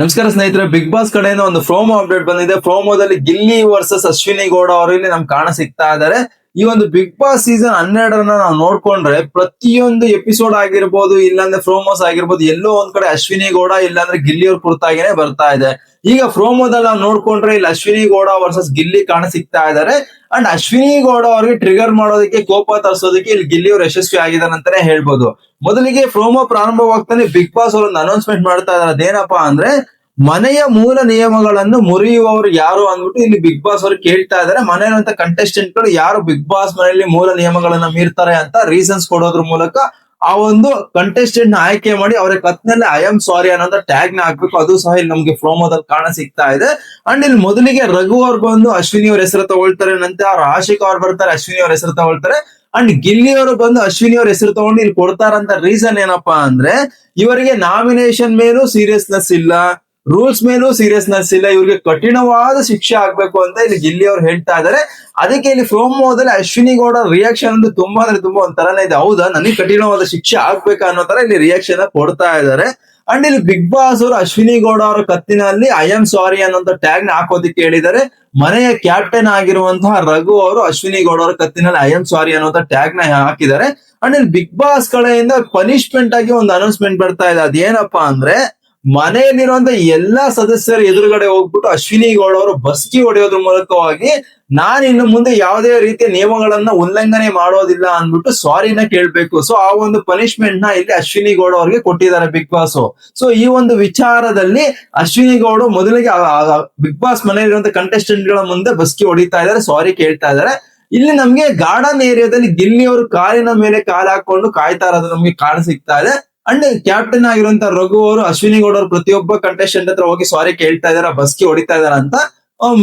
ನಮಸ್ಕಾರ ಸ್ನೇಹಿತರೆ big boss ಕಡೆಯಿಂದ ಒಂದು ಪ್ರೋಮೋ ಅಪ್ಡೇಟ್ ಬಂದಿದೆ. ಪ್ರೋಮೋದಲ್ಲಿ ಗಿಲ್ಲಿ ವರ್ಸಸ್ ಅಶ್ವಿನಿ ಗೌಡ ಅವರು ಇಲ್ಲಿ ನಮ್ಗೆ ಕಾಣ ಸಿಗ್ತಾ ಇದ್ದಾರೆ. ಈ ಒಂದು ಬಿಗ್ ಬಾಸ್ ಸೀಸನ್ ಹನ್ನೆರಡರನ್ನ ನಾವು ನೋಡ್ಕೊಂಡ್ರೆ ಪ್ರತಿಯೊಂದು ಎಪಿಸೋಡ್ ಆಗಿರ್ಬೋದು, ಇಲ್ಲಾಂದ್ರೆ ಪ್ರೋಮೋಸ್ ಆಗಿರ್ಬೋದು, ಎಲ್ಲೋ ಒಂದ್ ಕಡೆ ಅಶ್ವಿನಿ ಗೌಡ ಇಲ್ಲಾಂದ್ರೆ ಗಿಲ್ಲಿ ಅವ್ರ ಕುರಿತಾಗಿನೇ ಬರ್ತಾ ಇದೆ. ಈಗ ಫ್ರೋಮೋದಲ್ಲಿ ನಾವು ನೋಡ್ಕೊಂಡ್ರೆ ಇಲ್ಲಿ ಅಶ್ವಿನಿ ಗೌಡ ವರ್ಸಸ್ ಗಿಲ್ಲಿ ಕಾಣ ಸಿಗ್ತಾ ಇದ್ದಾರೆ ಅಂಡ್ ಅಶ್ವಿನಿ ಗೌಡ ಅವ್ರಿಗೆ ಟ್ರಿಗರ್ ಮಾಡೋದಕ್ಕೆ, ಕೋಪ ತರಿಸೋದಕ್ಕೆ ಇಲ್ಲಿ ಗಿಲ್ಲಿ ಅವ್ರು ಯಶಸ್ವಿ ಆಗಿದ್ದಾರೆ ಅಂತಾನೆ ಹೇಳ್ಬೋದು. ಮೊದಲಿಗೆ ಪ್ರೋಮೋ ಪ್ರಾರಂಭವಾಗ್ತಾನೆ ಬಿಗ್ ಬಾಸ್ ಅವರು ಒಂದು ಅನೌನ್ಸ್ಮೆಂಟ್ ಮಾಡ್ತಾ ಇದಾರೆ. ಅದೇನಪ್ಪಾ ಅಂದ್ರೆ ಮನೆಯ ಮೂಲ ನಿಯಮಗಳನ್ನು ಮುರಿಯುವವರು ಯಾರು ಅಂದ್ಬಿಟ್ಟು ಇಲ್ಲಿ ಬಿಗ್ ಬಾಸ್ ಅವರು ಕೇಳ್ತಾ ಇದಾರೆ. ಮನೆಯಲ್ಲಿರುವಂತ ಕಂಟೆಸ್ಟೆಂಟ್ಗಳು ಯಾರು ಬಿಗ್ ಬಾಸ್ ಮನೆಯಲ್ಲಿ ಮೂಲ ನಿಯಮಗಳನ್ನ ಮೀರ್ತಾರೆ ಅಂತ ರೀಸನ್ಸ್ ಕೊಡೋದ್ರ ಮೂಲಕ ಆ ಒಂದು ಕಂಟೆಸ್ಟೆಂಟ್ನ ಆಯ್ಕೆ ಮಾಡಿ ಅವರ ಕತ್ನಲ್ಲಿ ಐ ಆಮ್ ಸಾರಿ ಅನ್ನೋ ಟ್ಯಾಗ್ನ ಹಾಕ್ಬೇಕು. ಅದು ಸಹ ಇಲ್ಲಿ ನಮ್ಗೆ ಪ್ರೋಮೋದಲ್ಲಿ ಕಾಣ ಸಿಗ್ತಾ ಇದೆ. ಅಂಡ್ ಇಲ್ಲಿ ಮೊದಲಿಗೆ ರಘು ಅವ್ರು ಬಂದು ಅಶ್ವಿನಿ ಅವ್ರ ಹೆಸರು ತಗೊಳ್ತಾರೆ, ನಂತರ ಅವ್ರ ಆಶಿಕ್ ಅವ್ರು ಬರ್ತಾರೆ, ಅಶ್ವಿನಿ ಅವ್ರ ಹೆಸರು ತಗೊಳ್ತಾರೆ. ಅಂಡ್ ಗಿಲ್ಲಿ ಅವರು ಬಂದು ಅಶ್ವಿನಿ ಅವ್ರ ಹೆಸರು ತಗೊಂಡು ಇಲ್ಲಿ ಕೊಡ್ತಾರಂತ ರೀಸನ್ ಏನಪ್ಪಾ ಅಂದ್ರೆ, ಇವರಿಗೆ ನಾಮಿನೇಷನ್ ಮೇಲೂ ಸೀರಿಯಸ್ನೆಸ್ ಇಲ್ಲ. ರೂಲ್ಸ್ ಮೇಲೂ ಸೀರಿಯಸ್ನೆಸ್ ಇಲ್ಲ. ಇವ್ರಿಗೆ ಕಠಿಣವಾದ ಶಿಕ್ಷೆ ಆಗ್ಬೇಕು ಅಂತ ಇಲ್ಲಿ ಗಿಲ್ಲಿ ಅವ್ರು ಹೇಳ್ತಾ ಇದಾರೆ. ಅದಕ್ಕೆ ಇಲ್ಲಿ ಪ್ರೋಮೋದಲ್ಲಿ ಅಶ್ವಿನಿ ಗೌಡ ರಿಯಾಕ್ಷನ್ ಒಂದು ತುಂಬಾ ಅಂದ್ರೆ ತುಂಬಾ ಒಂಥರನೇ ಇದೆ. ಹೌದಾ? ನನಗೆ ಕಠಿಣವಾದ ಶಿಕ್ಷೆ ಆಗ್ಬೇಕಾ ಅನ್ನೋ ತರ ಇಲ್ಲಿ ರಿಯಾಕ್ಷನ್ ಕೊಡ್ತಾ ಇದಾರೆ. ಅಂಡ್ ಇಲ್ಲಿ ಬಿಗ್ ಬಾಸ್ ಅವರು ಅಶ್ವಿನಿ ಗೌಡ ಅವರ ಕತ್ತಿನಲ್ಲಿ ಐ ಆಮ್ ಸಾರಿ ಅನ್ನೋಂತ ಟ್ಯಾಗ್ನ ಹಾಕೋದಿಕ್ಕೆ ಹೇಳಿದ್ದಾರೆ. ಮನೆಯ ಕ್ಯಾಪ್ಟನ್ ಆಗಿರುವಂತಹ ರಘು ಅವರು ಅಶ್ವಿನಿ ಗೌಡ ಅವರ ಕತ್ತಿನಲ್ಲಿ ಐ ಆಮ್ ಸಾರಿ ಅನ್ನೋಂತ ಟ್ಯಾಗ್ನ ಹಾಕಿದ್ದಾರೆ. ಅಂಡ್ ಇಲ್ಲಿ ಬಿಗ್ ಬಾಸ್ ಕಡೆಯಿಂದ ಪನಿಷ್ಮೆಂಟ್ ಆಗಿ ಒಂದು ಅನೌನ್ಸ್ಮೆಂಟ್ ಬರ್ತಾ ಇದೆ. ಅದೇನಪ್ಪಾ ಅಂದ್ರೆ ಮನೆಯಲ್ಲಿರುವಂತ ಎಲ್ಲಾ ಸದಸ್ಯರ ಎದುರುಗಡೆ ಹೋಗ್ಬಿಟ್ಟು ಅಶ್ವಿನಿ ಗೌಡ ಅವರು ಬಸ್ಕಿ ಹೊಡೆಯೋದ್ರ ಮೂಲಕವಾಗಿ ನಾನು ಇನ್ನು ಮುಂದೆ ಯಾವುದೇ ರೀತಿಯ ನಿಯಮಗಳನ್ನ ಉಲ್ಲಂಘನೆ ಮಾಡೋದಿಲ್ಲ ಅಂದ್ಬಿಟ್ಟು ಸಾರಿನ ಕೇಳ್ಬೇಕು. ಸೊ ಆ ಒಂದು ಪನಿಷ್ಮೆಂಟ್ನ ಇಲ್ಲಿ ಅಶ್ವಿನಿ ಗೌಡ ಅವ್ರಿಗೆ ಕೊಟ್ಟಿದ್ದಾರೆ ಬಿಗ್ ಬಾಸ್ ಸೊ ಈ ಒಂದು ವಿಚಾರದಲ್ಲಿ ಅಶ್ವಿನಿ ಗೌಡ ಮೊದಲಿಗೆ ಬಿಗ್ ಬಾಸ್ ಮನೆಯಲ್ಲಿರುವಂತ ಕಂಟೆಸ್ಟೆಂಟ್ಗಳ ಮುಂದೆ ಬಸ್ಕಿ ಹೊಡಿತಾ ಇದಾರೆ ಸಾರಿ ಕೇಳ್ತಾ ಇದ್ದಾರೆ. ಇಲ್ಲಿ ನಮ್ಗೆ ಗಾರ್ಡನ್ ಏರಿಯಾದಲ್ಲಿ ಗಿಲ್ಲಿ ಅವರು ಕಾರಿನ ಮೇಲೆ ಕಾಲು ಹಾಕೊಂಡು ಕಾಯ್ತಾ ಇರೋದು ನಮ್ಗೆ ಕಾಣ ಸಿಗ್ತಾ ಇದೆ. ಅಂಡ್ ಕ್ಯಾಪ್ಟನ್ ಆಗಿರುವಂತ ರಘು ಅವರು, ಅಶ್ವಿನಿ ಗೌಡ ಅವರು ಪ್ರತಿಯೊಬ್ಬ ಕಂಟೆಸ್ಟೆಂಟ್ ಹತ್ರ ಹೋಗಿ ಸಾರಿ ಕೇಳ್ತಾ ಇದಾರೆ, ಬಸ್ಕಿ ಹೊಡಿತಾ ಇದಾರ ಅಂತ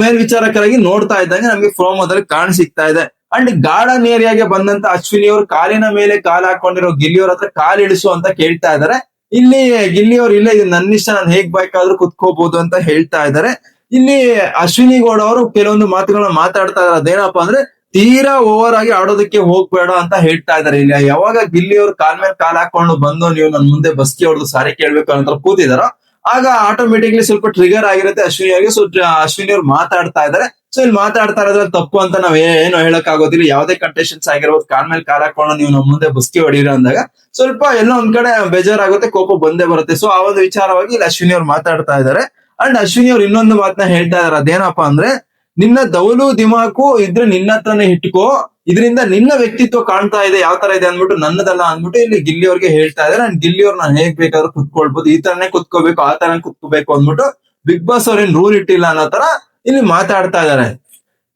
ಮೇಲ್ವಿಚಾರಕರಾಗಿ ನೋಡ್ತಾ ಇದ್ದಂಗೆ ನಮ್ಗೆ ಪ್ರೋಮೋದಲ್ಲಿ ಕಾಣ ಸಿಗ್ತಾ ಇದೆ. ಅಂಡ್ ಗಾರ್ಡನ್ ಏರಿಯಾಗೆ ಬಂದಂತ ಅಶ್ವಿನಿ ಅವರು ಕಾಲಿನ ಮೇಲೆ ಕಾಲ್ ಹಾಕೊಂಡಿರೋ ಗಿಲ್ಲಿಯವ್ರ ಹತ್ರ ಕಾಲ್ ಇಳಿಸು ಅಂತ ಕೇಳ್ತಾ ಇದಾರೆ. ಇಲ್ಲಿ ಗಿಲ್ಲಿಯವ್ರು ಇಲ್ಲ ಇದು ನನ್ನ ಇಷ್ಟ ನಾನು ಹೇಗ್ ಬೇಕಾದ್ರೂ ಕುತ್ಕೋಬಹುದು ಅಂತ ಹೇಳ್ತಾ ಇದ್ದಾರೆ ಇಲ್ಲಿ ಅಶ್ವಿನಿ ಗೌಡ ಅವರು ಕೆಲವೊಂದು ಮಾತುಗಳನ್ನ ಮಾತಾಡ್ತಾ ಇದಾರೆ. ಅದೇನಪ್ಪ ಅಂದ್ರೆ ತೀರಾ ಓವರ್ ಆಗಿ ಆಡೋದಕ್ಕೆ ಹೋಗ್ಬೇಡ ಅಂತ ಹೇಳ್ತಾ ಇದಾರೆ ಇಲ್ಲಿ ಯಾವಾಗ ಗಿಲ್ಲಿ ಅವ್ರು ಕಾಲ್ ಮೇಲೆ ಕಾಲ್ ಹಾಕೊಂಡು ಬಂದು ನೀವು ನನ್ ಮುಂದೆ ಬಸ್ಕಿ ಹೊಡೆದು ಸಾರಿ ಕೇಳ್ಬೇಕು ಅಂತ ಕೂತಿದಾರೋ, ಆಗ ಆಟೋಮೆಟಿಕ್ಲಿ ಸ್ವಲ್ಪ ಟ್ರಿಗರ್ ಆಗಿರುತ್ತೆ ಅಶ್ವಿನಿ ಆಗಿ ಸೊ ಅಶ್ವಿನಿ ಅವ್ರು ಮಾತಾಡ್ತಾ ಇದಾರೆ ಸೊ ಇಲ್ಲಿ ಮಾತಾಡ್ತಾ ಇರೋದ್ರಲ್ಲಿ ತಪ್ಪು ಅಂತ ನಾವ್ ಏನು ಹೇಳಕ್ ಆಗೋದಿಲ್ಲ ಯಾವ್ದೇ ಕಂಟೆಸ್ಟೆಂಟ್ಸ್ ಆಗಿರ್ಬೋದು, ಕಾಲ್ ಮೇಲೆ ಕಾಲ್ ಹಾಕೊಂಡು ನೀವು ನಮ್ ಮುಂದೆ ಬಸ್ಕಿ ಹೊಡೀರ ಅಂದಾಗ ಸ್ವಲ್ಪ ಎಲ್ಲ ಒಂದ್ ಕಡೆ ಬೇಜಾರಾಗುತ್ತೆ, ಕೋಪ ಬಂದೇ ಬರುತ್ತೆ. ಸೊ ಆ ಒಂದು ವಿಚಾರವಾಗಿ ಇಲ್ಲಿ ಅಶ್ವಿನಿ ಅವ್ರು ಮಾತಾಡ್ತಾ ಇದಾರೆ ಅಂಡ್ ಅಶ್ವಿನಿ ಅವ್ರು ಇನ್ನೊಂದು ಮಾತನ್ನ ಹೇಳ್ತಾ ಇದಾರೆ ಅದೇನಪ್ಪಾ ಅಂದ್ರೆ ನಿನ್ನ ದೌಲು ದಿಮಾಕು ಇದ್ರೆ ನಿನ್ನ ಹತ್ರನೇ ಇಟ್ಕೋ. ಇದರಿಂದ ನಿನ್ನ ವ್ಯಕ್ತಿತ್ವ ಕಾಣ್ತಾ ಇದೆ, ಯಾವ ತರ ಇದೆ ಅಂದ್ಬಿಟ್ಟು ನನ್ನದಲ್ಲ ಅಂದ್ಬಿಟ್ಟು ಇಲ್ಲಿ ಗಿಲ್ಲಿ ಅವ್ರಿಗೆ ಹೇಳ್ತಾ ಇದ್ದಾರೆ. ನಾನು ಗಿಲ್ಲಿ ಅವ್ರು ನಾನು ಹೇಗ್ ಬೇಕಾದ್ರೂ ಕುತ್ಕೊಳ್ಬಹುದು ಈ ತರನೇ ಕುತ್ಕೋಬೇಕು, ಆ ತರ ಕುತ್ಕೋಬೇಕು ಅಂದ್ಬಿಟ್ಟು ಬಿಗ್ ಬಾಸ್ ಅವ್ರೇನ್ ರೂಲ್ ಇಟ್ಟಿಲ್ಲ ಅನ್ನೋ ತರ ಇಲ್ಲಿ ಮಾತಾಡ್ತಾ ಇದ್ದಾರೆ.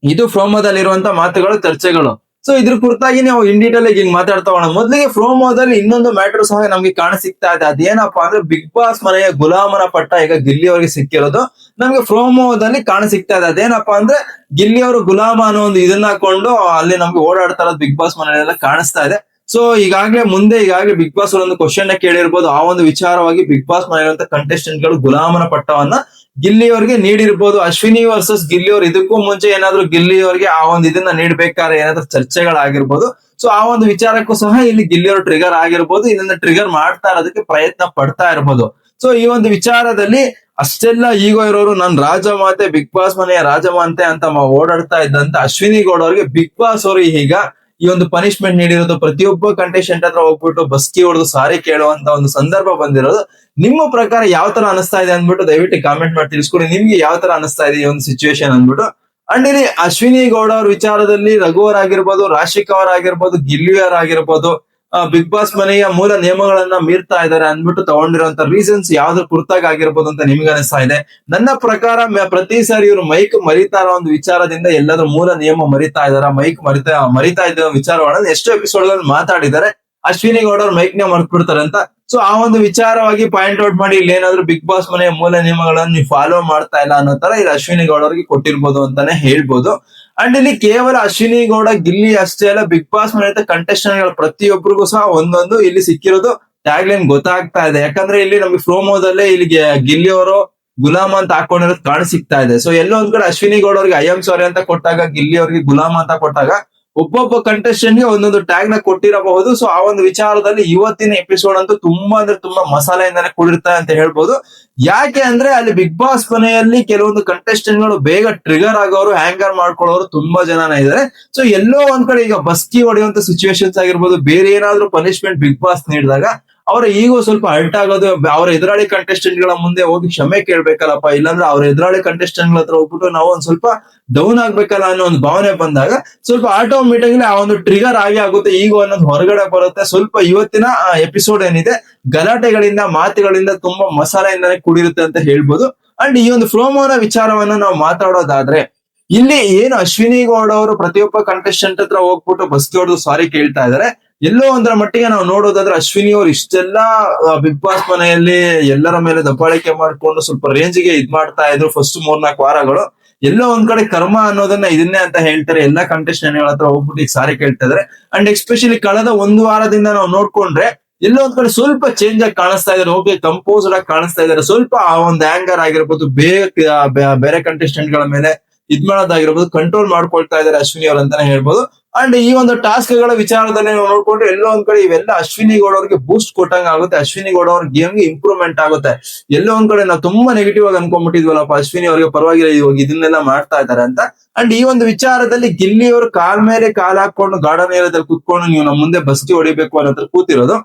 ಇದು ಫ್ರೋಮೋದಲ್ಲಿರುವಂತ ಮಾತುಗಳು, ಚರ್ಚೆಗಳು. ಸೊ ಇದ್ರ ಕುರಿತಾಗಿ ನಾವು ಇನ್ ಡೀಟೇಲ್ ಆಗಿ ಹಿಂಗ್ ಮಾತಾಡ್ತಾ ಹೋಗೋಣ. ಮೊದಲಿಗೆ ಪ್ರೋಮೋದಲ್ಲಿ ಇನ್ನೊಂದು ಮ್ಯಾಟರ್ ಸಹ ನಮ್ಗೆ ಕಾಣ ಸಿಗ್ತಾ ಇದೆ. ಅದೇನಪ್ಪಾ ಅಂದ್ರೆ ಬಿಗ್ ಬಾಸ್ ಮನೆಯ ಗುಲಾಮನ ಪಟ್ಟ ಈಗ ಗಿಲ್ಲಿ ಅವರಿಗೆ ಸಿಕ್ಕಿರೋದು. ನಮ್ಗೆ ಪ್ರೋಮೋದಲ್ಲಿ ಕಾಣ ಸಿಗ್ತಾ ಇದೆ. ಅದೇನಪ್ಪಾ ಅಂದ್ರೆ ಗಿಲ್ಲಿ ಅವರು ಗುಲಾಮ ಅನ್ನೋ ಒಂದು ಇದನ್ನ ಹಾಕೊಂಡು ಅಲ್ಲಿ ನಮ್ಗೆ ಓಡಾಡ್ತಾ ಇರೋದು ಬಿಗ್ ಬಾಸ್ ಮನೆಯಲ್ಲೆಲ್ಲ ಕಾಣಿಸ್ತಾ ಇದೆ. ಸೊ ಈಗಾಗಲೇ ಮುಂದೆ ಈಗಾಗಲೇ ಬಿಗ್ ಬಾಸ್ ಒಂದು ಕ್ವಶನ್ ಕೇಳಿರ್ಬೋದು. ಆ ಒಂದು ವಿಚಾರವಾಗಿ ಬಿಗ್ ಬಾಸ್ ಮನೆಯಲ್ಲಿರುವಂತ ಕಂಟೆಸ್ಟೆಂಟ್ಗಳು ಗುಲಾಮನ ಪಟ್ಟವನ್ನ ಗಿಲ್ಲಿ ಅವ್ರಿಗೆ ನೀಡಿರ್ಬೋದು. ಅಶ್ವಿನಿ ವರ್ಸಸ್ ಗಿಲ್ಲಿ ಅವ್ರು ಇದಕ್ಕೂ ಮುಂಚೆ ಏನಾದ್ರು ಗಿಲ್ಲಿ ಅವ್ರಿಗೆ ಆ ಒಂದು ಇದನ್ನ ನೀಡ್ಬೇಕಾದ್ರೆ ಏನಾದ್ರು ಚರ್ಚೆಗಳಾಗಿರ್ಬೋದು. ಸೊ ಆ ಒಂದು ವಿಚಾರಕ್ಕೂ ಸಹ ಇಲ್ಲಿ ಗಿಲ್ಲಿ ಅವ್ರ ಟ್ರಿಗರ್ ಆಗಿರ್ಬೋದು. ಇದನ್ನ ಟ್ರಿಗರ್ ಮಾಡ್ತಾ ಇರೋದಕ್ಕೆ ಪ್ರಯತ್ನ ಪಡ್ತಾ ಇರ್ಬೋದು. ಸೊ ಈ ಒಂದು ವಿಚಾರದಲ್ಲಿ ಅಷ್ಟೆಲ್ಲ ಈಗ ಇರೋರು ನಾನು ರಾಜಮಾತೆ ಬಿಗ್ ಬಾಸ್ ಮನೆಯ ರಾಜಮಾತೆ ಅಂತ ಓಡಾಡ್ತಾ ಇದ್ದಂತ ಅಶ್ವಿನಿ ಗೌಡ ಅವರಿಗೆ ಬಿಗ್ ಬಾಸ್ ಅವರು ಈಗ ಈ ಒಂದು ಪನಿಷ್ಮೆಂಟ್ ನೀಡಿರೋದು ಪ್ರತಿಯೊಬ್ಬ ಕಂಟೆಸ್ಟೆಂಟ್ ಹತ್ರ ಹೋಗ್ಬಿಟ್ಟು ಬಸ್ಕಿ ಹೊಡೆದು ಸಾರಿ ಕೇಳುವಂತ ಒಂದು ಸಂದರ್ಭ ಬಂದಿರೋದು. ನಿಮ್ಮ ಪ್ರಕಾರ ಯಾವ ತರ ಅನಿಸ್ತಾ ಇದೆ ಅಂದ್ಬಿಟ್ಟು ದಯವಿಟ್ಟು ಕಾಮೆಂಟ್ ಮಾಡಿ ತಿಳಿಸ್ಕೊಡಿ. ನಿಮ್ಗೆ ಯಾವ ತರ ಅನಿಸ್ತಾ ಇದೆ ಈ ಒಂದು ಸಿಚುವೇಶನ್ ಅಂದ್ಬಿಟ್ಟು. ಅಂಡ್ ಇಲ್ಲಿ ಅಶ್ವಿನಿ ಗೌಡ ಅವ್ರ ವಿಚಾರದಲ್ಲಿ ರಘು ಅವರಾಗಿರ್ಬೋದು ರಾಶಿಕ್ ಅವರಾಗಿರ್ಬೋದು ಗಿಲ್ಲಿಯರ್ ಅವರಾಗಿರ್ಬೋದು ಬಿಗ್ ಬಾಸ್ ಮನೆಯ ಮೂಲ ನಿಯಮಗಳನ್ನ ಮೀರ್ತಾ ಇದ್ದಾರೆ ಅಂದ್ಬಿಟ್ಟು ತಗೊಂಡಿರುವಂತ ರೀಸನ್ಸ್ ಯಾವ್ದು ಕುರ್ತಾಗ ಆಗಿರ್ಬೋದು ಅಂತ ನಿಮ್ಗೆ ಅನಿಸ್ತಾ ಇದೆ. ನನ್ನ ಪ್ರಕಾರ ಪ್ರತಿ ಸಾರಿ ಇವರು ಮೈಕ್ ಮರಿತಾ ಒಂದು ವಿಚಾರದಿಂದ ಎಲ್ಲಾದ್ರೂ ಮೂಲ ನಿಯಮ ಮರಿತಾ ಇದಾರ ಮೈಕ್ ಮರಿತಾ ಮರಿತಾ ಇದ್ದ ವಿಚಾರಗಳನ್ನ ಎಷ್ಟು ಎಪಿಸೋಡ್ಗಳಲ್ಲಿ ಮಾತಾಡಿದ್ದಾರೆ. ಅಶ್ವಿನಿ ಗೌಡ ಅವ್ರ ಮೈಕ್ ನೇ ಮರ್ತ್ ಬಿಡ್ತಾರೆ ಅಂತ ಸೊ ಆ ಒಂದು ವಿಚಾರವಾಗಿ ಪಾಯಿಂಟ್ ಔಟ್ ಮಾಡಿ ಇಲ್ಲಿ ಏನಾದ್ರು ಬಿಗ್ ಬಾಸ್ ಮನೆಯ ಮೂಲ ನಿಯಮಗಳನ್ನು ನೀವು ಫಾಲೋ ಮಾಡ್ತಾ ಇಲ್ಲ ಅನ್ನೋ ತರ ಇಲ್ಲಿ ಅಶ್ವಿನಿ ಗೌಡ ಅವರಿಗೆ ಕೊಟ್ಟಿರ್ಬೋದು ಅಂತಾನೆ ಹೇಳ್ಬೋದು. ಅಂಡ್ ಇಲ್ಲಿ ಕೇವಲ ಅಶ್ವಿನಿ ಗೌಡ, ಗಿಲ್ಲಿ ಅಷ್ಟೇ ಅಲ್ಲ ಬಿಗ್ ಬಾಸ್ ಮನೆ ಕಂಟೆಸ್ಟೆಂಟ್ಗಳ ಪ್ರತಿಯೊಬ್ಬರಿಗೂ ಸಹ ಒಂದೊಂದು ಇಲ್ಲಿ ಸಿಕ್ಕಿರೋದು ಟ್ಯಾಗ್ ಲೈನ್ ಗೊತ್ತಾಗ್ತಾ ಇದೆ. ಯಾಕಂದ್ರೆ ಇಲ್ಲಿ ನಮಗೆ ಪ್ರೋಮೋದಲ್ಲೇ ಇಲ್ಲಿ ಗಿಲ್ಲಿ ಅವರು ಗುಲಾಮ ಅಂತ ಹಾಕೊಂಡಿರೋದು ಕಾಣ ಇದೆ. ಸೊ ಎಲ್ಲೋ ಒಂದ್ ಕಡೆ ಅಶ್ವಿನಿ ಗೌಡ ಅವ್ರಿಗೆ ಐ ಎಂ ಸಾರಿ ಅಂತ ಕೊಟ್ಟಾಗ, ಗಿಲ್ಲಿ ಅವ್ರಿಗೆ ಗುಲಾಮ ಅಂತ ಕೊಟ್ಟಾಗ ಒಬ್ಬೊಬ್ಬ ಕಂಟೆಸ್ಟೆಂಟ್ಗೆ ಒಂದೊಂದು ಟ್ಯಾಗ್ನ ಕೊಟ್ಟಿರಬಹುದು. ಸೊ ಆ ಒಂದು ವಿಚಾರದಲ್ಲಿ ಇವತ್ತಿನ ಎಪಿಸೋಡ್ ಅಂತೂ ತುಂಬಾ ಅಂದ್ರೆ ತುಂಬಾ ಮಸಾಲೆಯಿಂದಾನೆ ಕೂಡಿರ್ತಾರೆ ಅಂತ ಹೇಳ್ಬೋದು. ಯಾಕೆ ಅಂದ್ರೆ ಅಲ್ಲಿ ಬಿಗ್ ಬಾಸ್ ಮನೆಯಲ್ಲಿ ಕೆಲವೊಂದು ಕಂಟೆಸ್ಟೆಂಟ್ಗಳು ಬೇಗ ಟ್ರಿಗರ್ ಆಗೋರು ಹ್ಯಾಂಗರ್ ಮಾಡ್ಕೊಳ್ಳೋರು ತುಂಬಾ ಜನನ ಇದಾರೆ. ಸೊ ಎಲ್ಲೋ ಒಂದ್ ಕಡೆ ಈಗ ಬಸ್ಕಿ ಹೊಡೆಯುವಂತ ಸಿಚುವೇಶನ್ಸ್ ಆಗಿರ್ಬೋದು, ಬೇರೆ ಏನಾದ್ರೂ ಪನಿಷ್ಮೆಂಟ್ ಬಿಗ್ ಬಾಸ್ ನೀಡಿದಾಗ ಅವರ ಈಗೋ ಸ್ವಲ್ಪ ಹರ್ಟ್ ಆಗೋದು, ಅವ್ರ ಎದುರಾಳಿ ಕಂಟೆಸ್ಟೆಂಟ್ಗಳ ಮುಂದೆ ಹೋಗಿ ಕ್ಷಮೆ ಕೇಳ್ಬೇಕಲ್ಲಪ್ಪ, ಇಲ್ಲಾಂದ್ರೆ ಅವ್ರ ಎದುರಾಳಿ ಕಂಟೆಸ್ಟೆಂಟ್ಗಳ ಹತ್ರ ಹೋಗ್ಬಿಟ್ಟು ನಾವು ಒಂದ್ ಸ್ವಲ್ಪ ಡೌನ್ ಆಗ್ಬೇಕಲ್ಲ ಅನ್ನೋ ಒಂದು ಭಾವನೆ ಬಂದಾಗ ಸ್ವಲ್ಪ ಆಟೋಮೆಟಿಕ್ಲಿ ಆ ಒಂದು ಟ್ರಿಗರ್ ಆಗಿ ಆಗುತ್ತೆ, ಈಗೋ ಅನ್ನೋದು ಹೊರಗಡೆ ಬರುತ್ತೆ. ಸ್ವಲ್ಪ ಇವತ್ತಿನ ಎಪಿಸೋಡ್ ಏನಿದೆ, ಗಲಾಟೆಗಳಿಂದ, ಮಾತುಗಳಿಂದ ತುಂಬಾ ಮಸಾಲೆಯಿಂದಾನೆ ಕೂಡಿರುತ್ತೆ ಅಂತ ಹೇಳ್ಬೋದು. ಅಂಡ್ ಈ ಒಂದು ಫ್ರೋಮೋನ ವಿಚಾರವನ್ನ ನಾವು ಮಾತಾಡೋದಾದ್ರೆ, ಇಲ್ಲಿ ಏನು ಅಶ್ವಿನಿ ಗೌಡ ಅವರು ಪ್ರತಿಯೊಬ್ಬ ಕಂಟೆಸ್ಟೆಂಟ್ ಹತ್ರ ಹೋಗ್ಬಿಟ್ಟು ಬಸ್ತಿ ಹೊಡೆದು ಸಾರಿ ಕೇಳ್ತಾ ಇದಾರೆ. ಎಲ್ಲೋ ಒಂದರ ಮಟ್ಟಿಗೆ ನಾವು ನೋಡೋದಾದ್ರೆ ಅಶ್ವಿನಿ ಅವ್ರು ಇಷ್ಟೆಲ್ಲ ಬಿಗ್ ಬಾಸ್ ಮನೆಯಲ್ಲಿ ಎಲ್ಲರ ಮೇಲೆ ದಬ್ಬಾಳಿಕೆ ಮಾಡ್ಕೊಂಡು ಸ್ವಲ್ಪ ರೇಂಜ್ಗೆ ಇದ್ ಮಾಡ್ತಾ ಇದ್ರು ಫಸ್ಟ್ ಮೂರ್ನಾಲ್ಕು ವಾರಗಳು. ಎಲ್ಲೋ ಒಂದ್ ಕಡೆ ಕರ್ಮ ಅನ್ನೋದನ್ನ ಇದನ್ನೇ ಅಂತ ಹೇಳ್ತಾರೆ. ಎಲ್ಲಾ ಕಂಟೆಸ್ಟೆಂಟ್ಗಳ ಹತ್ರ ಹೋಗ್ಬಿಟ್ಟು ಈಗ ಸಾರಿ ಕೇಳ್ತಾ ಇದಾರೆ. ಅಂಡ್ ಎಸ್ಪೆಷಲಿ ಕಳೆದ ಒಂದು ವಾರದಿಂದ ನಾವು ನೋಡ್ಕೊಂಡ್ರೆ ಎಲ್ಲೋ ಒಂದ್ ಕಡೆ ಸ್ವಲ್ಪ ಚೇಂಜ್ ಆಗಿ ಕಾಣಿಸ್ತಾ ಇದಾರೆ. ಓಕೆ ಕಂಪೋಸ್ಡ್ ಆಗಿ ಕಾಣಿಸ್ತಾ ಇದಾರೆ. ಸ್ವಲ್ಪ ಆ ಒಂದು ಆಂಗರ್ ಆಗಿರ್ಬೋದು ಬೇರೆ ಬೇರೆ contestant ಗಳ ಮೇಲೆ ಇದ್ ಮಾಡೋದಾಗಿರ್ಬೋದು ಕಂಟ್ರೋಲ್ ಮಾಡ್ಕೊಳ್ತಾ ಇದಾರೆ ಅಶ್ವಿನಿ ಅವ್ರು ಅಂತಾನೆ ಹೇಳ್ಬೋದು. ಅಂಡ್ ಈ ಒಂದು ಟಾಸ್ಕ್ಗಳ ವಿಚಾರದಲ್ಲಿ ನಾವು ನೋಡ್ಕೊಂಡ್ರೆ ಎಲ್ಲೋ ಒಂದ್ ಕಡೆ ಇವೆಲ್ಲ ಅಶ್ವಿನಿ ಗೌಡ ಅವ್ರಿಗೆ ಬೂಸ್ಟ್ ಕೊಟ್ಟಂಗ ಆಗುತ್ತೆ. ಅಶ್ವಿನಿ ಗೌಡ ಅವ್ರ ಗೇಮ್ ಇಂಪ್ರೂವ್ಮೆಂಟ್ ಆಗುತ್ತೆ. ಎಲ್ಲೋ ಒಂದ್ ಕಡೆ ನಾವು ತುಂಬಾ ನೆಗೆಟಿವ್ ಆಗಿ ಅನ್ಕೊಂಡ್ಬಿಟ್ಟಿದ್ವಲ್ಲಪ್ಪ ಅಶ್ವಿನಿ ಅವ್ರಿಗೆ, ಪರವಾಗಿಲ್ಲ ಇವಾಗ ಇದನ್ನೆಲ್ಲ ಮಾಡ್ತಾ ಇದಾರೆ ಅಂತ. ಅಂಡ್ ಈ ಒಂದು ವಿಚಾರದಲ್ಲಿ ಗಿಲ್ಲಿ ಅವರು ಕಾಲ್ ಮೇಲೆ ಕಾಲ್ ಹಾಕೊಂಡು ಗಾರ್ಡನ್ ಏರಿಯಾದಲ್ಲಿ ಕುತ್ಕೊಂಡು ನೀವು ನಮ್ಮ ಮುಂದೆ ಬಸ್ತಿ ಹೊಡಿಬೇಕು ಅನ್ನೋದ್ರ ಕೂತಿರೋದು.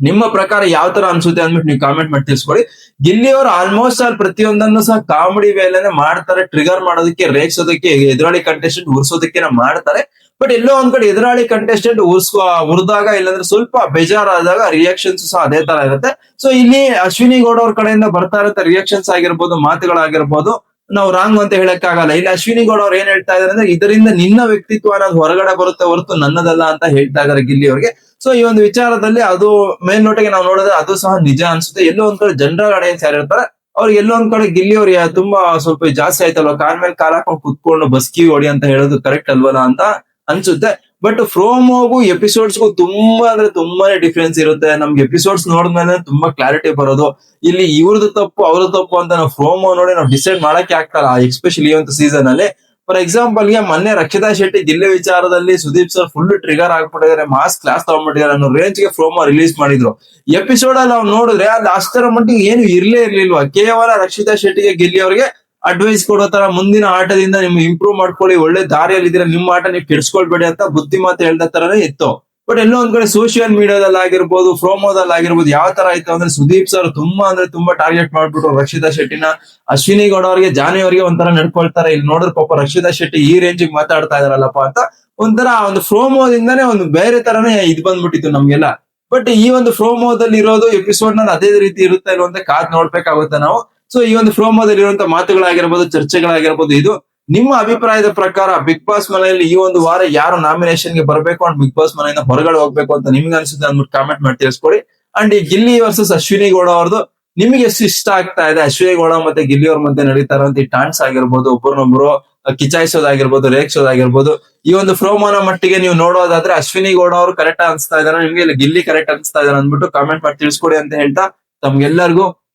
ನಿಮ್ಮ ಪ್ರಕಾರ ಯಾವ ತರ ಅನ್ಸುತ್ತೆ ಅಂದ್ಬಿಟ್ಟು ನೀವು ಕಾಮೆಂಟ್ ಮಾಡಿ ತಿಳಿಸ್ಕೊಡಿ. ಗಿಲ್ಲಿ ಅವರು ಆಲ್ಮೋಸ್ಟ್ ಆಲ್ ಪ್ರತಿಯೊಂದನ್ನು ಸಹ ಕಾಮಿಡಿ ವೇಲೆನೆ ಮಾಡ್ತಾರೆ ಟ್ರಿಗರ್ ಮಾಡೋದಕ್ಕೆ, ರೇಗ್ಸೋದಕ್ಕೆ, ಎದುರಾಳಿ ಕಂಟೆಸ್ಟೆಂಟ್ ಉರ್ಸೋದಕ್ಕೆ ಮಾಡ್ತಾರೆ. ಬಟ್ ಎಲ್ಲೋ ಒಂದ್ ಕಡೆ ಎದುರಾಳಿ ಕಂಟೆಸ್ಟೆಂಟ್ ಉರ್ಸ್ ಉರ್ದಾಗ ಇಲ್ಲಾಂದ್ರೆ ಸ್ವಲ್ಪ ಬೇಜಾರಾದಾಗ ರಿಯಾಕ್ಷನ್ಸ್ ಸಹ ಅದೇ ತರ ಇರುತ್ತೆ. ಸೊ ಇಲ್ಲಿ ಅಶ್ವಿನಿ ಗೌಡ ಅವ್ರ ಕಡೆಯಿಂದ ಬರ್ತಾ ಇರುತ್ತೆ ರಿಯಾಕ್ಷನ್ಸ್ ಆಗಿರ್ಬೋದು, ಮಾತುಗಳಾಗಿರ್ಬೋದು. ನಾವು ರಾಂಗ್ ಅಂತ ಹೇಳಕ್ ಆಗಲ್ಲ ಇಲ್ಲಿ ಅಶ್ವಿನಿ ಗೌಡ ಅವ್ರು ಏನ್ ಹೇಳ್ತಾ ಇದಾರೆ ಅಂದ್ರೆ, ಇದರಿಂದ ನಿನ್ನ ವ್ಯಕ್ತಿತ್ವ ಅನ್ನೋದು ಹೊರಗಡೆ ಬರುತ್ತೆ ಹೊರತು ನನ್ನದಲ್ಲ ಅಂತ ಹೇಳ್ತಾ ಇದಾರೆ ಗಿಲ್ಲಿ ಅವ್ರಿಗೆ. ಸೊ ಈ ಒಂದು ವಿಚಾರದಲ್ಲಿ ಅದು ಮೇಲ್ನೋಟಕ್ಕೆ ನಾವು ನೋಡಿದ್ರೆ ಅದು ಸಹ ನಿಜ ಅನ್ಸುತ್ತೆ. ಎಲ್ಲೋ ಒಂದ್ ಕಡೆ ಜನರಲ್ ಆಡಿಯನ್ಸ್ ಯಾರು ಇರ್ತಾರೆ ಅವ್ರಿಗೆ ಎಲ್ಲೋ ಒಂದ್ ಕಡೆ ಗಿಲ್ಲಿ ಅವ್ರಿಗೆ ತುಂಬಾ ಸ್ವಲ್ಪ ಜಾಸ್ತಿ ಆಯ್ತಲ್ವ? ಕಾರ್ ಮೇಲೆ ಕಾಲ್ ಹಾಕೊಂಡು ಕುತ್ಕೊಂಡು ಬಸ್ಕಿ ಹೊಡಿ ಅಂತ ಹೇಳೋದು ಕರೆಕ್ಟ್ ಅಲ್ವಲ್ಲ ಅಂತ ಅನ್ಸುತ್ತೆ. ಬಟ್ ಫ್ರೋಮೋಗೂ ಎಪಿಸೋಡ್ಸ್ಗೂ ತುಂಬಾ ಅಂದ್ರೆ ತುಂಬಾನೇ ಡಿಫ್ರೆನ್ಸ್ ಇರುತ್ತೆ. ನಮ್ಗೆ ಎಪಿಸೋಡ್ಸ್ ನೋಡಿದ್ಮೇಲೆ ತುಂಬಾ ಕ್ಲಾರಿಟಿ ಬರೋದು. ಇಲ್ಲಿ ಇವ್ರದ್ದು ತಪ್ಪು ಅವ್ರದ್ದು ತಪ್ಪು ಅಂತ ನಾವು ಫ್ರೋಮೋ ನೋಡಿ ನಾವು ಡಿಸೈಡ್ ಮಾಡಕ್ಕೆ ಆಗ್ತಾರ ಎಸ್ಪೆಷಲಿ ಒಂದು ಸೀಸನ್ ಅಲ್ಲಿ. ಫಾರ್ ಎಕ್ಸಾಂಪಲ್ಗೆ ಮೊನ್ನೆ ರಕ್ಷಿತಾ ಶೆಟ್ಟಿ ಜಿಲ್ಲೆ ವಿಚಾರದಲ್ಲಿ ಸುದೀಪ್ ಸರ್ ಫುಲ್ ಟ್ರಿಗರ್ ಆಗ್ಬಿಟ್ಟಿದ್ದಾರೆ ಮಾಸ್ ಕ್ಲಾಸ್ ತಗೊಂಡ್ಬಿಟ್ಟಿದ್ದಾರೆ ಅನ್ನೋ ರೇಂಜ್ಗೆ ಫ್ರೋಮೋ ರಿಲೀಸ್ ಮಾಡಿದ್ರು. ಎಪಿಸೋಡ್ ಅಲ್ಲಿ ನಾವು ನೋಡಿದ್ರೆ ಅಲ್ಲಿ ಅಷ್ಟರ ಮಟ್ಟಿಗೆ ಏನು ಇರ್ಲೇ ಇರ್ಲಿಲ್ವಾ? ಕೇವಲ ರಕ್ಷಿತಾ ಶೆಟ್ಟಿಗೆ ಗಿಲ್ಲಿ ಅವರಿಗೆ ಅಡ್ವೈಸ್ ಕೊಡೋ ತರ ಮುಂದಿನ ಆಟದಿಂದ ನಿಮ್ಗೆ ಇಂಪ್ರೂವ್ ಮಾಡ್ಕೊಳ್ಳಿ, ಒಳ್ಳೆ ದಾರಿಯಲ್ಲಿ ಇದ್ರೆ ನಿಮ್ಮ ಆಟ ನೀವು ಕೆಡ್ಸ್ಕೊಳ್ಬೇಡಿ ಅಂತ ಬುದ್ಧಿ ಮಾತು ಹೇಳ್ದ ತರನೇ ಇತ್ತು. ಬಟ್ ಎಲ್ಲೋ ಒಂದ್ ಕಡೆ ಸೋಷಿಯಲ್ ಮೀಡಿಯಾದಲ್ಲಿ ಆಗಿರ್ಬೋದು ಫ್ರೋಮೋದಲ್ಲಿ ಆಗಿರ್ಬೋದು, ಯಾವ ತರ ಆಯ್ತು ಅಂದ್ರೆ ಸುದೀಪ್ ಸರ್ ತುಂಬಾ ಅಂದ್ರೆ ತುಂಬಾ ಟಾರ್ಗೆಟ್ ಮಾಡ್ಬಿಟ್ರು ರಕ್ಷಿತಾ ಶೆಟ್ಟಿನ. ಅಶ್ವಿನಿ ಗೌಡ ಅವರಿಗೆ ಜಾನಿ ಅವರಿಗೆ ಒಂಥರ ನಡ್ಕೊಳ್ತಾರೆ. ಇಲ್ಲಿ ನೋಡಿದ್ರೆ ಪಾಪ ರಕ್ಷಿತಾ ಶೆಟ್ಟಿ ಈ ರೇಂಜಿಗೆ ಮಾತಾಡ್ತಾ ಇದಾರಲ್ಲಪ್ಪ ಅಂತ ಒಂಥರ ಒಂದು ಫ್ರೋಮೋದಿಂದಾನೇ ಒಂದು ಬೇರೆ ತರನೇ ಇದು ಬಂದ್ಬಿಟ್ಟಿತ್ತು ನಮ್ಗೆಲ್ಲ. ಬಟ್ ಈ ಒಂದು ಫ್ರೋಮೋದಲ್ಲಿ ಇರೋದು ಎಪಿಸೋಡ್ನಲ್ಲಿ ಅದೇ ರೀತಿ ಇರುತ್ತೆ ಅಂತ ಕಾದ್ ನೋಡ್ಬೇಕಾಗುತ್ತೆ ನಾವು. ಸೊ ಈ ಒಂದು ಪ್ರೋಮೋದಲ್ಲಿರುವಂತಹ ಮಾತುಗಳಾಗಿರ್ಬೋದು, ಚರ್ಚೆಗಳಾಗಿರ್ಬೋದು, ಇದು ನಿಮ್ಮ ಅಭಿಪ್ರಾಯದ ಪ್ರಕಾರ ಬಿಗ್ ಬಾಸ್ ಮನೆಯಲ್ಲಿ ಈ ಒಂದು ವಾರ ಯಾರು ನಾಮಿನೇಷನ್ಗೆ ಬರಬೇಕು ಅಂಡ್ ಬಿಗ್ ಬಾಸ್ ಮನೆಯಿಂದ ಹೊರಗಡೆ ಹೋಗ್ಬೇಕು ಅಂತ ನಿಮ್ಗೆ ಅನ್ಸುತ್ತೆ ಅಂದ್ಬಿಟ್ಟು ಕಾಮೆಂಟ್ ಮಾಡಿ ತಿಳಿಸ್ಕೊಡಿ. ಅಂಡ್ ಈ ಗಿಲ್ಲಿ ವರ್ಸಸ್ ಅಶ್ವಿನಿ ಗೌಡ ಅವ್ರದ್ದು ನಿಮಗೆ ಎಷ್ಟು ಇಷ್ಟ ಆಗ್ತಾ ಇದೆ? ಅಶ್ವಿನಿ ಗೌಡ ಮತ್ತೆ ಗಿಲ್ಲಿ ಅವ್ರ ಮಧ್ಯೆ ನಡೀತಾ ಇರುವಂತ ಈ ಟಾನ್ಸ್ ಆಗಿರ್ಬೋದು ಒಬ್ಬರನ್ನೊಬ್ರು ಕಿಚಾಯಿಸೋದಾಗಿರ್ಬೋದು, ರೇಗಿಸೋದಾಗಿರ್ಬೋದು, ಈ ಒಂದು ಪ್ರೋಮೋನ ಮಟ್ಟಿಗೆ ನೀವು ನೋಡೋದಾದ್ರೆ ಅಶ್ವಿನಿ ಗೌಡ ಅವರು ಕರೆಕ್ಟ್ ಅನ್ಸ್ತಾ ಇದಾರೆ. ನಿಮ್ಗೆ ಇಲ್ಲಿ ಗಿಲ್ಲಿ ಕರೆಕ್ಟ್ ಅನ್ಸ್ತಾ ಇದಾರೆ ಅಂದ್ಬಿಟ್ಟು ಕಾಮೆಂಟ್ ಮಾಡಿ ತಿಳಿಸ್ಕೊಡಿ ಅಂತ ಹೇಳ್ತಾ ತಮ್ಗೆಲ್ಲರಿಗೂ